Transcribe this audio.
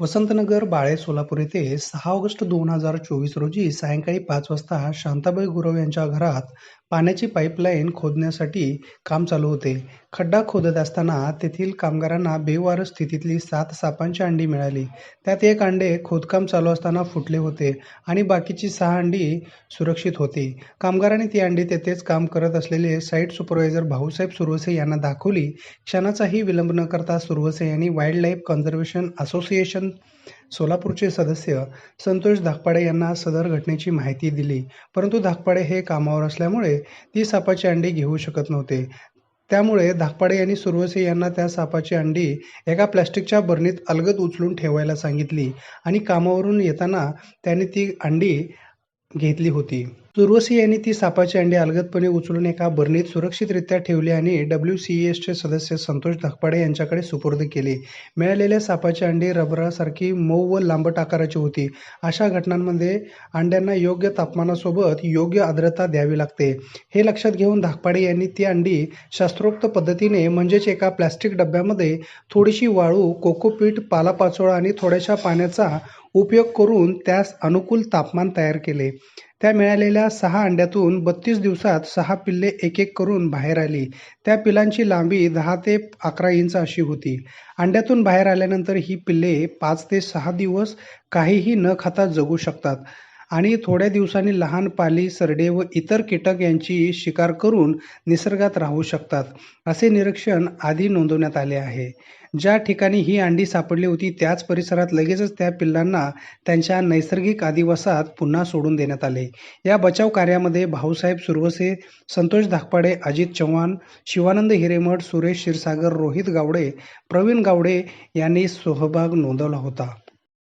वसंतनगर बाळे सोलापूर येथे सहा ऑगस्ट दोन हजार चोवीस रोजी सायंकाळी पाच वाजता शांताबाई गुरव यांच्या घरात पाण्याची पाईपलाईन खोदण्यासाठी काम चालू होते. खड्डा खोदत असताना तेथील कामगारांना बेवारस स्थितीतली सात सापांची अंडी मिळाली. त्यात एक अंडे खोदकाम चालू असताना फुटले होते आणि बाकीची सहा अंडी सुरक्षित होती. कामगारांनी ती अंडी तेथेच काम करत असलेले साईट सुपरवायझर भाऊसाहेब सुरवसे यांना दाखवली. क्षणाचाही विलंब न करता सुरवसे यांनी वाईल्ड लाईफ कन्झर्वेशन असोसिएशन सोलापूरचे सदस्य संतोष धाकपाडे यांना सदर घटनेची माहिती दिली. परंतु धाकपाडे हे कामावर असल्यामुळे ती सापाची अंडी घेऊ शकत नव्हते. त्यामुळे धाकपाडे यांनी सुरवसे यांना त्या सापाची अंडी एका प्लॅस्टिकच्या बरणीत अलगद उचलून ठेवायला सांगितली आणि कामावरून येताना त्यांनी ती अंडी घेतली होती. सुरवसी यांनी ती सापाची अंडी अलगदपणे उचलून एका बरणीत सुरक्षितरित्या ठेवली आणि डब्ल्यू सी एसचे सदस्य संतोष धकपाडे यांच्याकडे सुपूर्द केले. मिळालेल्या सापाची अंडी रबरासारखी मऊ व लांबट आकाराची होती. अशा घटनांमध्ये अंड्यांना योग्य तापमानासोबत योग्य आर्द्रता द्यावी लागते. हे लक्षात घेऊन धाकपाडे यांनी ती अंडी शास्त्रोक्त पद्धतीने म्हणजेच एका प्लॅस्टिक डब्यामध्ये थोडीशी वाळू कोकोपीट पालापाचोळा आणि थोड्याशा पाण्याचा उपयोग करून त्यास अनुकूल तापमान तयार केले. त्या मिळालेल्या सहा अंड्यातून बत्तीस दिवसात सहा पिल्ले एक एक करून बाहेर आली. त्या पिलांची लांबी दहा ते अकरा इंच अशी होती. अंड्यातून बाहेर आल्यानंतर ही पिल्ले पाच ते सहा दिवस काहीही न खाता जगू शकतात. आणि थोड्या दिवसांनी लहान पाली सरडे व इतर कीटक यांची शिकार करून निसर्गात राहू शकतात असे निरीक्षण आधी नोंदवण्यात आले आहे. ज्या ठिकाणी ही अंडी सापडली होती त्याच परिसरात लगेचच त्या पिल्लांना त्यांच्या नैसर्गिक आदिवासात पुन्हा सोडून देण्यात आले. या बचाव कार्यामध्ये भाऊसाहेब सुरवसे संतोष धाकपाडे अजित चव्हाण शिवानंद हिरेमठ सुरेश क्षीरसागर रोहित गावडे प्रवीण गावडे यांनी सहभाग नोंदवला होता.